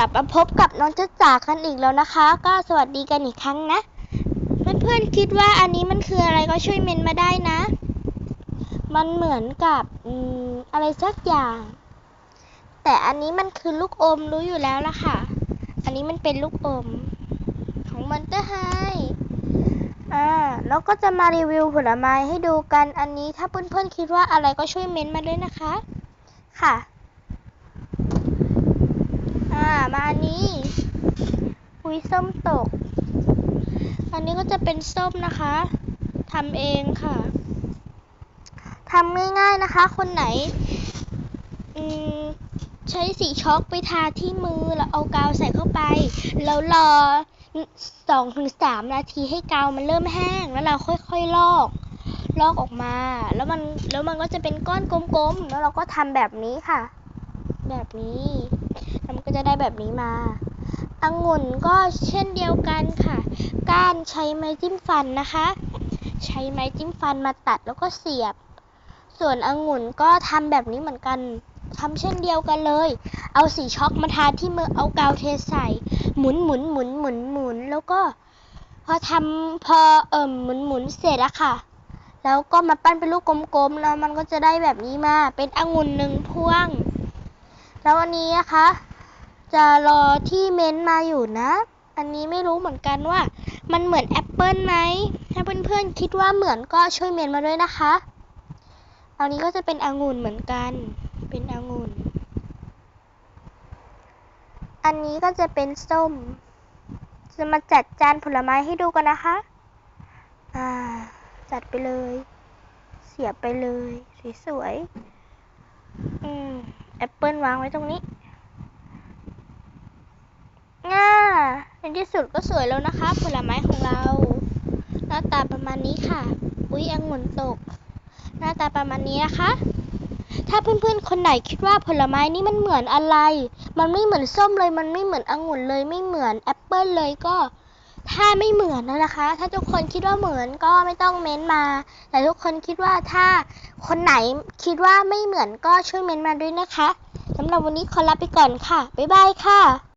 ลับมาพบกับน้องจ้าจ๋ากันอีกแล้วนะคะ ก็สวัสดีกันอีกครั้งนะ เพื่อนๆคิดว่าอันนี้มันคืออะไรก็ช่วยเมนมาได้นะ มันเหมือนกับอืมอะไรสักอย่าง แต่อันนี้มันคือลูกอมรู้อยู่แล้วล่ะค่ะ อันนี้มันเป็นลูกอม ของมันเตอร์ไฮอ่าแล้วก็จะมารีวิวผลไม้ให้ดูกันอันนี้ถ้าเพื่อนๆคิดว่าอะไรก็ช่วยเมนมาด้วยนะคะ ค่ะ มาอันนี้อุยส้มตก อันนี้ก็จะเป็นส้มนะคะทำเองค่ะทำง่ายๆนะคะ คนไหนใช้สีช็อกไปทาที่มือแล้วเอากาวใส่เข้าไป แล้วรอสองถึงสามนาทีให้กาวมันเริ่มแห้ง แล้วเราค่อยๆลอก ลอกออกมา แล้วมันแล้วมันก็จะเป็นก้อนกลมๆ แล้วเราก็ทำแบบนี้ค่ะ แบบนี้ แล้วมันก็จะได้แบบนี้มาองุ่นก็เช่นเดียวกันค่ะ กานใช้ไม้จิ้มฟันนะคะ ใช้ไม้จิ้มฟันมาตัดแล้วก็เสียบ ส่วนองุ่นก็ทำแบบนี้เหมือนกันทำเช่นเดียวกันเลย เอาสีช็อกมาทาที่มือเอากาวเทใส่ หมุนหมุนหมุนหมุนหมุนแล้วก็ พอทำพอเอิ่มหมุนหมุนเสร็จแล้วค่ะ แล้วก็มาปั้นเป็นลูกกลมๆแล้วมันก็จะได้แบบนี้มาเป็นองุ่นหนึ่งพวง แล้ววันนี้นะคะ จะรอที่เม้นมาอยู่นะ อันนี้ไม่รู้เหมือนกันว่า มันเหมือนแอปเปิลไหมถ้าเพื่อนๆคิดว่าเหมือนก็ช่วยเมนมาด้วยนะคะ อันนี้ก็จะเป็นองุ่นเหมือนกัน เป็นองุ่น อันนี้ก็จะเป็นส้ม จะมาจัดจานผลไม้ให้ดูกันนะคะ อ่า จัดไปเลย เสียบไปเลย สวยๆ อืม แอปเปิลวางไว้ตรงนี้ง่าในที่สุดก็สวยแล้วนะคะ ผลไม้ของเรา หน้าตาประมาณนี้ค่ะ อุ๊ยองุ่นตก หน้าตาประมาณนี้นะคะ ถ้าเพื่อนๆ คนไหนคิดว่าผลไม้นี้มันเหมือนอะไร มันไม่เหมือนส้มเลย มันไม่เหมือนองุ่นเลย ไม่เหมือนแอปเปิลเลยก็ ถ้าไม่เหมือนนะคะ ถ้าทุกคนคิดว่าเหมือนก็ไม่ต้องเม้นมา แต่ทุกคนคิดว่าถ้าคนไหนคิดว่าไม่เหมือนก็ช่วยเม้นมาด้วยนะคะสำหรับวันนี้ขอลาไปก่อนค่ะ บ๊ายบายค่ะ